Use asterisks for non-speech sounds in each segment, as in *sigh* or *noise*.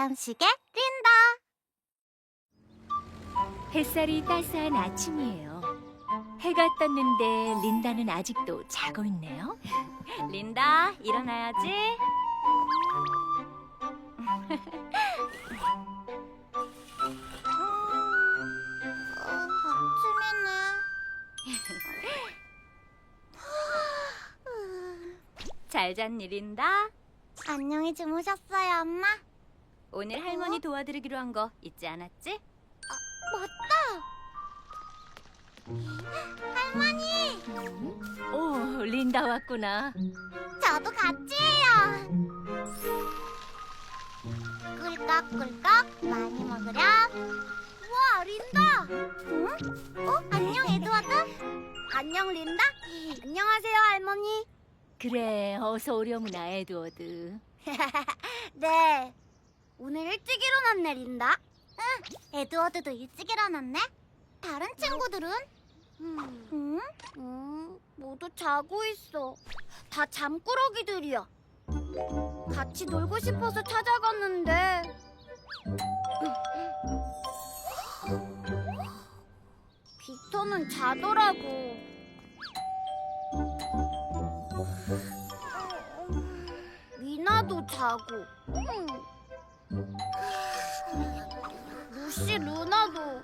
알람 시계 린다. 햇살이 따스한 아침이에요. 해가 떴는데 린다는 아직도 자고 있네요. *laughs* 린다, 일어나야지. 어, 아침이네. 잘 잤니, 린다? 안녕히 주무셨어요, 엄마? 오늘 할머니 도와드리기로 한 거 잊지 않았지? 맞다. 할머니, 오, 린다 왔구나. 저도 같이 해요. 꿀꺽꿀꺽 많이 먹으렴. 와, 린다. 응? 어? 안녕, 에드워드. 안녕, 린다. 안녕하세요, 할머니. 그래, 어서 오려무나, 에드워드. *laughs* 네. 오늘 일찍 일어났네, 린다. 응, 에드워드도 일찍 일어났네. 다른 친구들은? 응? 응, 모두 자고 있어. 다 잠꾸러기들이야. 같이 놀고 싶어서 찾아갔는데. 빅터는 자더라고. 미나도 자고. 루시 루나도.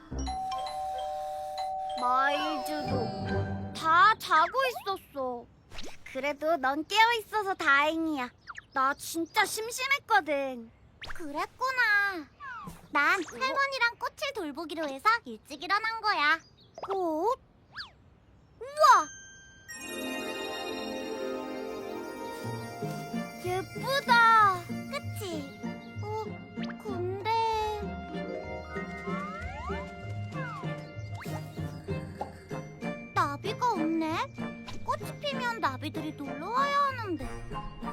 마일즈도. 다 자고 있었어. 그래도 넌 깨어 있어서 다행이야. 나 진짜 심심했거든. 그랬구나. 난 할머니랑 꽃을 돌보기로 해서 일찍 일어난 거야. 꽃? 우와! 예쁘다. 피면 나비들이 놀러 와야 하는데.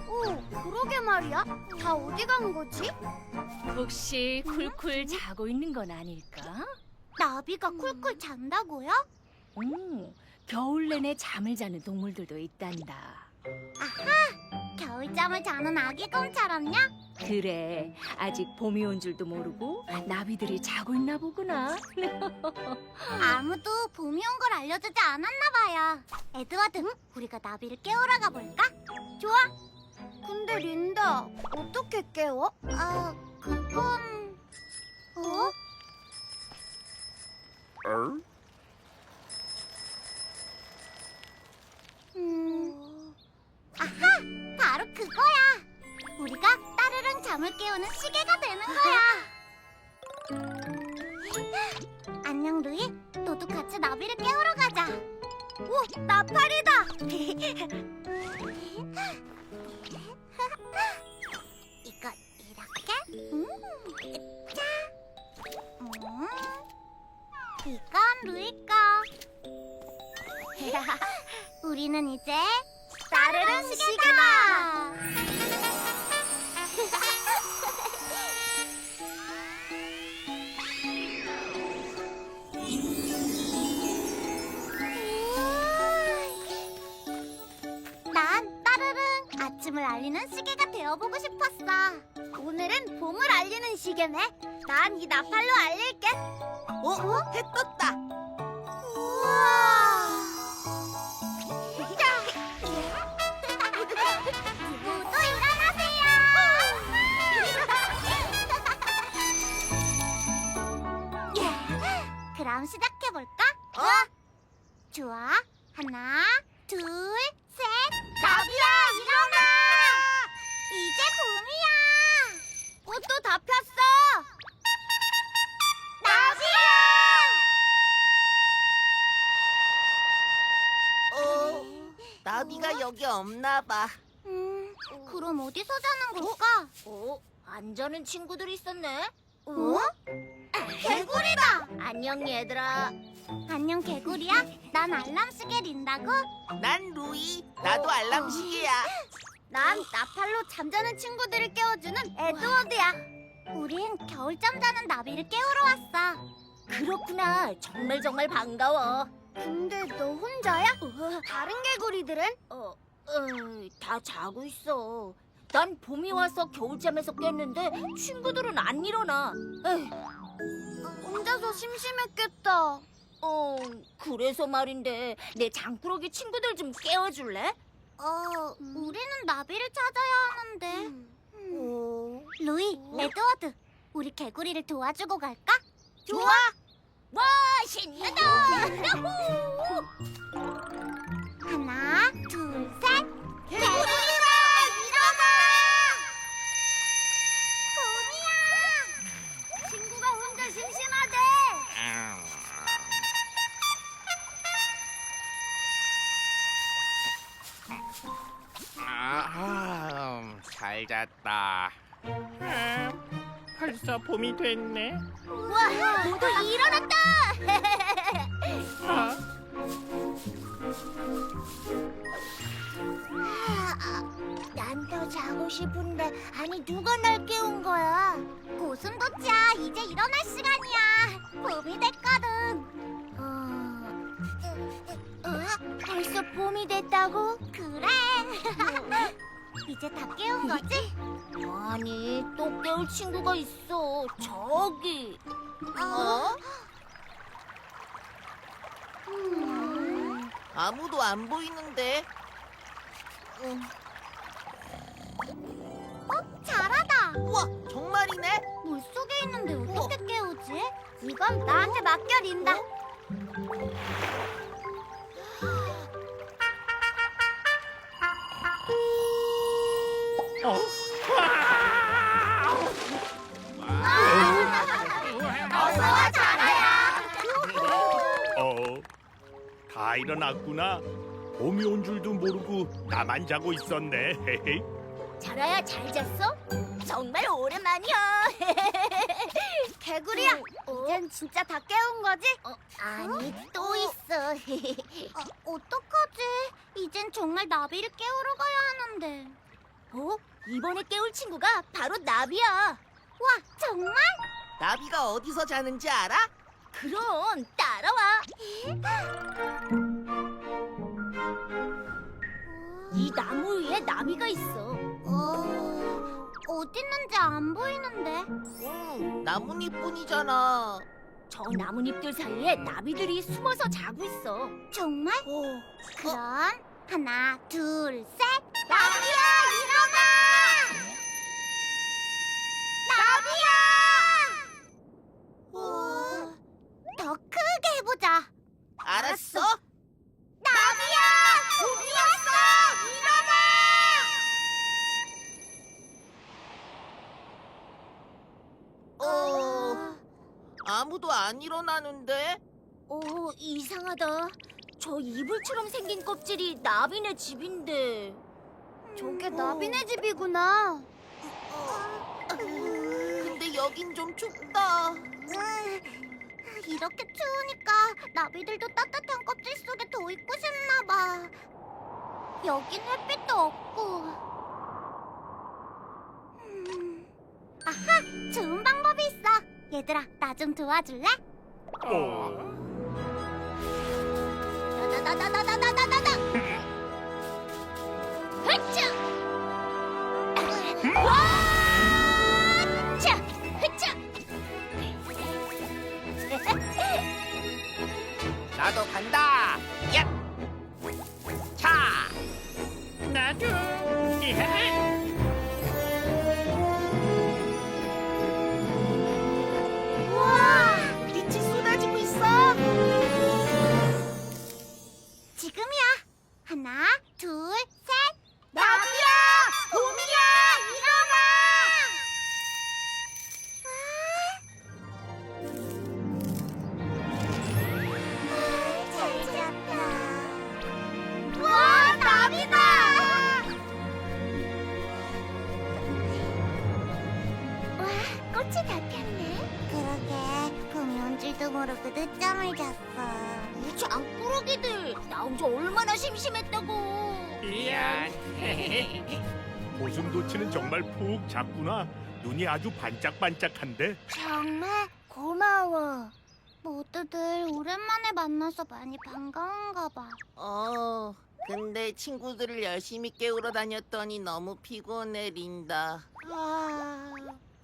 오, 그러게 말이야. 다 어디 간 거지? 혹시 쿨쿨 자고 있는 건 아닐까? 나비가 쿨쿨 잔다고요? 음, 겨울 내내 잠을 자는 동물들도 있단다. 겨울잠을 자는 아기 곰처럼요? 그래, 아직 봄이 온 줄도 모르고 나비들이 자고 있나 보구나. *laughs* 아무도 봄이 온 걸 알려주지 않았나 봐요. 에드워드, 우리가 나비를 깨우러 가볼까? 좋아. 근데 린다, 어떻게 깨워? 아, 그건... 어? 음... 깨우는 시계가 되는 거야! 안녕 루이. 너도 같이 나비를 깨우러 가자. 오 나팔이다. *laughs* 이거 이렇게? 음, 자. 음, 이건 루이 거. *laughs* 우리는 이제 따르릉 시계다 알리는 시계가 되어보고 싶었어. 오늘은 봄을 알리는 시계네. 난 이 나팔로 알릴게. 어? 해 떴다. 우와. *laughs* 모두 일어나세요. *laughs* 그럼 시작해 볼까? 어? 좋아. 하나, 둘, 셋. 나비야, 일어나! 이제 봄이야. 꽃도 다 폈어. 나비야! 어, 나비가 여기 없나 봐. 음, 그럼 어디서 자는 걸까? 어? 안 자는 친구들이 있었네. 어? 개구리다! 안녕 얘들아. 안녕 개구리야? 난 알람 시계 린다고? 난 루이. 나도 알람 시계야. *laughs* 난 나팔로 잠자는 친구들을 깨워주는 에드워드야. 우린 겨울잠 자는 나비를 깨우러 왔어. 그렇구나. 정말 정말 반가워. 근데 너 혼자야? 다른 개구리들은? 어, 어, 다 자고 있어. 난 봄이 와서 겨울잠에서 깼는데 친구들은 안 일어나. 에휴, 혼자서 심심했겠다. 어, 그래서 말인데 내 장꾸러기 친구들 좀 깨워줄래? 어, 우리는 나비를 찾아야 하는데. 어, 루이, 에드워드, 우리 개구리를 도와주고 갈까? 좋아. 와, 신나다! 야호! 하나, 둘, 셋. 개구리 잘 잤다. 아, 벌써 봄이 됐네. 와, 모두 일어났다. 아, *laughs* 난 더 자고 싶은데 아니 누가 날 깨운 거야? 고슴도치야 이제 일어날 시간이야. 봄이 됐거든. 어, 어? 벌써 봄이 됐다고? 그래. *laughs* 이제 다 깨운 거지? 아니, 또 깨울 친구가 있어. 저기. 어? 음. 아무도 안 보이는데. 음, 어? 잘하다. 우와, 정말이네. 물 속에 있는데 어떻게 깨우지? 이건 나한테 맡겨 일어났구나. 봄이 온 줄도 모르고 나만 자고 있었네. 자라야 잘 잤어? 정말 오랜만이야. *laughs* 개구리야, 이젠 진짜 다 깨운 거지? 어, 아니, 또 있어. *laughs* 어, 어떡하지? 이젠 정말 나비를 깨우러 가야 하는데. 어? 이번에 깨울 친구가 바로 나비야. 와, 정말? 나비가 어디서 자는지 알아? 그럼 따라와. *laughs* 이 나무 위에 나비가 있어. 어, 어디 있는지 안 보이는데. 응, 나뭇잎뿐이잖아. 저 나뭇잎들 사이에 나비들이 숨어서 자고 있어. 정말? 어, 그럼 하나, 둘, 셋. 나비야, 일어나! 나비야! 어, 더 크게 해보자. 알았어. 나비야! 봄이 왔어! 일어나! 어, 아무도 안 일어나는데. 오, 어, 이상하다. 저 이불처럼 생긴 껍질이 나비네 집인데. 저게 나비네 집이구나. 근데 여긴 좀 춥다. 이렇게 추우니까 나비들도 따뜻한 껍질 속에 더 있고 싶나 봐. 여긴 햇빛도 없고. 음. 아하, 좋은 방법이 있어. 얘들아, 나 좀 도와줄래? 어, 나나나나나나나나나. 흐차. 와! 자, 흐차. 나도 간다. 모르고 늦잠을 잤어. 이 장꾸러기들 나 혼자 얼마나 심심했다고. 미안. *laughs* 고슴도치는 정말 푹 잤구나. 눈이 아주 반짝반짝한데. 정말 고마워. 모두들 오랜만에 만나서 많이 반가운가 봐. 어, 근데 친구들을 열심히 깨우러 다녔더니 너무 피곤해, 린다. 아,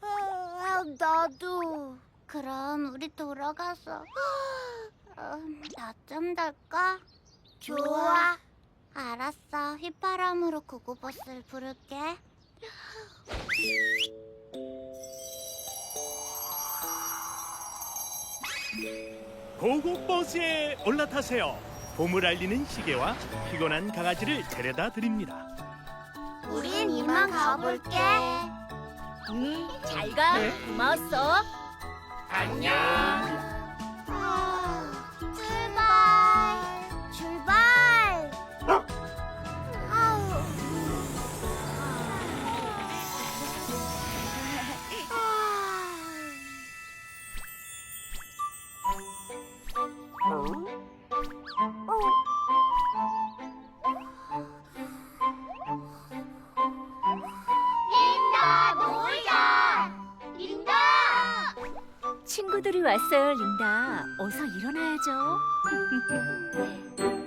아, 나도. 그럼 우리 돌아가서 낮잠 잘까? 좋아. 알았어. 휘파람으로 고고버스를 부를게. 고고버스에 올라타세요. 봄을 알리는 시계와 피곤한 강아지를 데려다 드립니다. 우린 이만 가볼게. 응, 잘 가. 고마웠어. 안녕. 왔어요, 린다. 어서 일어나야죠. *laughs*